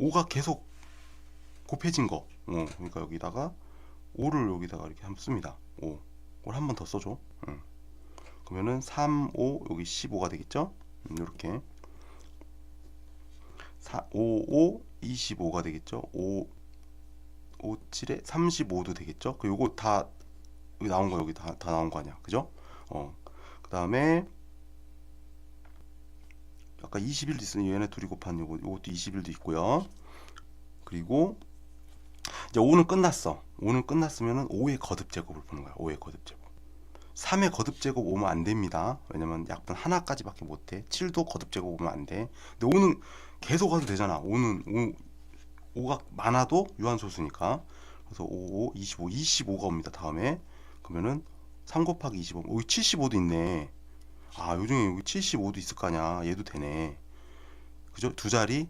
5가 계속 곱해진 거. 어, 그러니까 여기다가 5를 여기다가 이렇게 한번 씁니다. 5. 그걸 한 번 더 써줘. 응. 그러면은 3, 5, 여기 15가 되겠죠? 음, 이렇게. 4, 5, 5, 25가 되겠죠? 5, 5, 7에 35도 되겠죠? 그 요거 다 여기 나온 거 여기 다, 다 나온 거 아니야. 그죠? 어. 그 다음에 아까 21도 있으니 얘네 둘이 곱한 요거 요것도 21도 있고요. 그리고 이제 5는 끝났어. 5는 끝났으면은 5의 거듭 제곱을 보는 거야. 5의 거듭 제곱. 3의 거듭 제곱 오면 안 됩니다. 왜냐면 약분 하나까지밖에 못 해. 7도 거듭 제곱 오면 안 돼. 근데 5는 계속 와도 되잖아. 5는 5, 5가 많아도 유한소수니까. 그래서 5, 5, 25, 25가 옵니다. 다음에 그러면은 3 곱하기 25. 여기 75도 있네. 아, 요중에 여기 75도 있을 거 아니야. 얘도 되네. 그죠? 두 자리